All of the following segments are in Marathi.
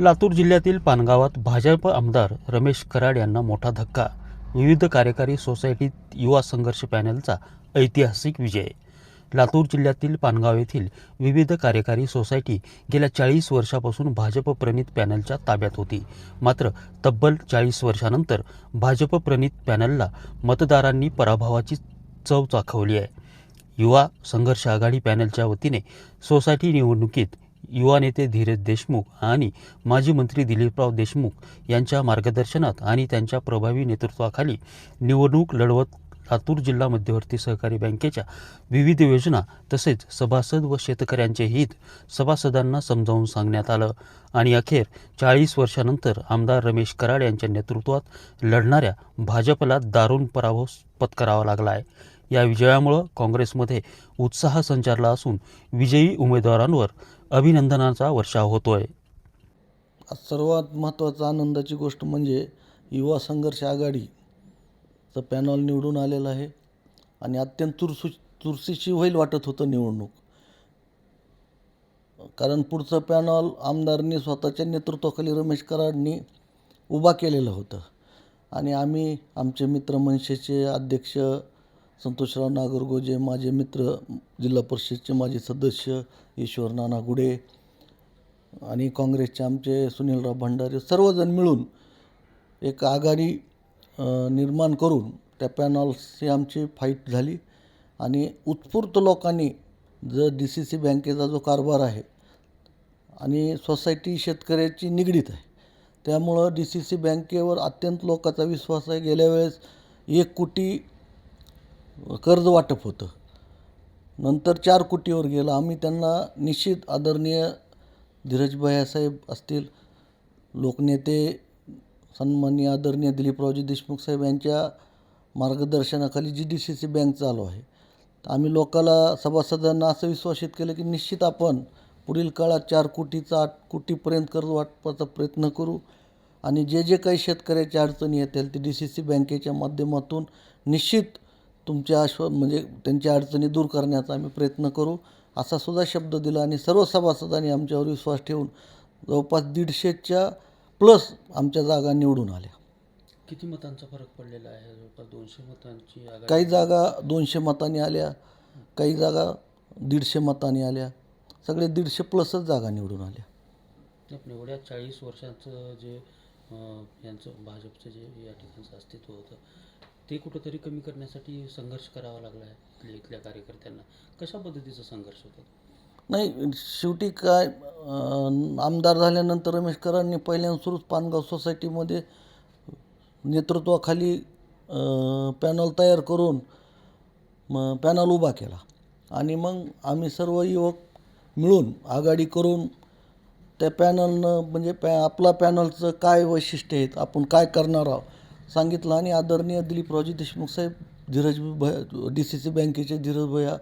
लातूर जिल्ह्यातील पानगावात भाजप आमदार रमेश कराड यांना मोठा धक्का. विविध कार्यकारी सोसायटीत युवा संघर्ष पॅनलचा ऐतिहासिक विजय. लातूर जिल्ह्यातील पानगाव येथील विविध कार्यकारी सोसायटी गेल्या चाळीस वर्षापासून भाजप प्रणित पॅनलच्या ताब्यात होती. मात्र तब्बल चाळीस वर्षानंतर भाजप प्रणित पॅनलला मतदारांनी पराभवाची चव चाखवली आहे. युवा संघर्ष आघाडी पॅनलच्या वतीने सोसायटी निवडणुकीत युवा नेते धीरज देशमुख आणि माजी मंत्री दिलीपराव देशमुख यांच्या मार्गदर्शनात आणि त्यांच्या प्रभावी नेतृत्वाखाली निवडणूक लढवत लातूर जिल्हा मध्यवर्ती सहकारी बँकेच्या विविध योजना तसेच सभासद व शेतकऱ्यांचे हित सभासदांना समजावून सांगण्यात आलं. आणि अखेर चाळीस वर्षानंतर आमदार रमेश कराड यांच्या नेतृत्वात लढणाऱ्या भाजपला दारुण पराभव पत्करावा लागला आहे या विजयामुळं काँग्रेसमध्ये उत्साह संचारला असून विजयी उमेदवारांवर अभिनंदनाचा वर्षाव होतोय. सर्वात महत्त्वाचा आनंदाची गोष्ट म्हणजे युवा संघर्ष आघाडीचं पॅनल निवडून आलेलं आहे आणि अत्यंत चुरसू चुरशीची होईल वाटत होतं निवडणूक. कारण पुढचं पॅनल आमदारांनी स्वतःच्या नेतृत्वाखाली रमेश कराडनी उभा केलेलं होतं. आणि आम्ही आमचे मित्र मनसेचे अध्यक्ष संतोषराव नागरगोजे माझे मित्र जिल्हा परिषदचे माझे सदस्य ईश्वर नाना गुडे आणि काँग्रेसचे आमचे सुनीलराव भंडारे सर्वजण मिळून एक आघाडी निर्माण करून त्या पॅनल्सची आमची फाईट झाली. आणि उत्स्फूर्त लोकांनी जर डी सी सी बँकेचा जो कारभार आहे आणि सोसायटी शेतकऱ्याची निगडीत आहे त्यामुळं डी सी सी बँकेवर अत्यंत लोकांचा विश्वास आहे. गेल्या वेळेस एक कोटी कर्ज वाटप होतं. नंतर चार कोटीवर गेलं. आम्ही त्यांना निश्चित आदरणीय धीरज साहेब असतील लोकनेते सन्माननीय आदरणीय दिलीपरावजी देशमुख साहेब यांच्या मार्गदर्शनाखाली G D C C bank चालू आहे. तर आम्ही लोकाला सभासदांना असं विश्वासित केलं की निश्चित आपण पुढील काळात चार कोटीचा आठ कोटीपर्यंत कर्ज वाटपाचा प्रयत्न करू आणि जे जे काही शेतकऱ्याच्या अडचणी येतील ते डी सी सी बँकेच्या माध्यमातून निश्चित तुमच्या आश्व म्हणजे त्यांच्या अडचणी दूर करण्याचा आम्ही प्रयत्न करू असा सुद्धा शब्द दिला आणि सर्व सभासदांनी आमच्यावर विश्वास ठेवून जवळपास दीडशेच्या प्लस आमच्या जागा निवडून आल्या. किती मतांचा फरक पडलेला आहे? जवळपास दोनशे मतांची काही जागा दोनशे मतांनी आल्या काही जागा दीडशे मतांनी आल्या सगळे दीडशे प्लसच जागा निवडून आल्या. एवढ्या चाळीस वर्षाचं जे यांचं भाजपचं जे या ठिकाणचं अस्तित्व होतं ते कुठंतरी कमी करण्यासाठी संघर्ष करावा लागला आहे म्हणजे इथल्या कार्यकर्त्यांना. कशा पद्धतीचा संघर्ष होतो? नाही शेवटी काय आमदार झाल्यानंतर रमेश करांनी पहिल्यांदा सुरूच पानगाव सोसायटीमध्ये नेतृत्वाखाली पॅनल तयार करून मग पॅनल उभा केला. आणि मग आम्ही सर्व युवक मिळून आघाडी करून त्या पॅनलनं म्हणजे पॅ आपला पॅनलचं काय वैशिष्ट्य आहेत आपण काय करणार आहोत सांगितलं आणि आदरणीय दिलीपरावजी देशमुख साहेब धीरज भया डी सी सी बँकेचे धीरज भया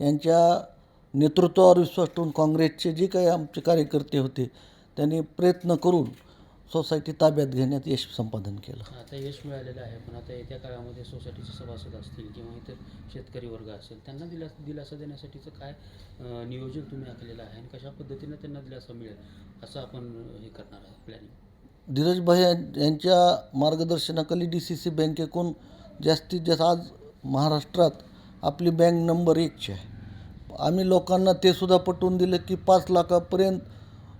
यांच्या नेतृत्वावर विश्वास ठेवून काँग्रेसचे जे काही आमचे कार्यकर्ते होते त्यांनी प्रयत्न करून सोसायटी ताब्यात घेण्यात यश संपादन केलं. आता यश मिळालेलं आहे पण आता येत्या काळामध्ये सोसायटीचे सभासद असतील किंवा इतर शेतकरी वर्ग असेल त्यांना दिला दिलासा देण्यासाठीचं काय नियोजन तुम्ही आखलेलं आहे आणि कशा पद्धतीनं त्यांना दिलासा मिळेल असं आपण हे करणार आहोत प्लॅनिंग धीरज भाई यांच्या मार्गदर्शनाखाली डी सी सी बँकेकडून जास्तीत जास्त आज महाराष्ट्रात आपली बँक नंबर एकची आहे. आम्ही लोकांना ते सुद्धा पटवून दिलं की पाच लाखापर्यंत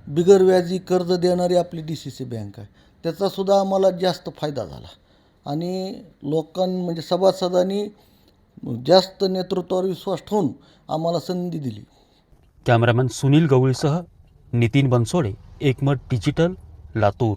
बिगर व्याजी कर्ज देणारी आपली डी सी सी बँक आहे. त्याचासुद्धा आम्हाला जास्त फायदा झाला. आणि लोकां म्हणजे सभासदांनी जास्त नेतृत्वावर विश्वास ठेवून आम्हाला संधी दिली. Cameraman Sunil गवळीसह Nitin Bansode Ekmat digital Latur.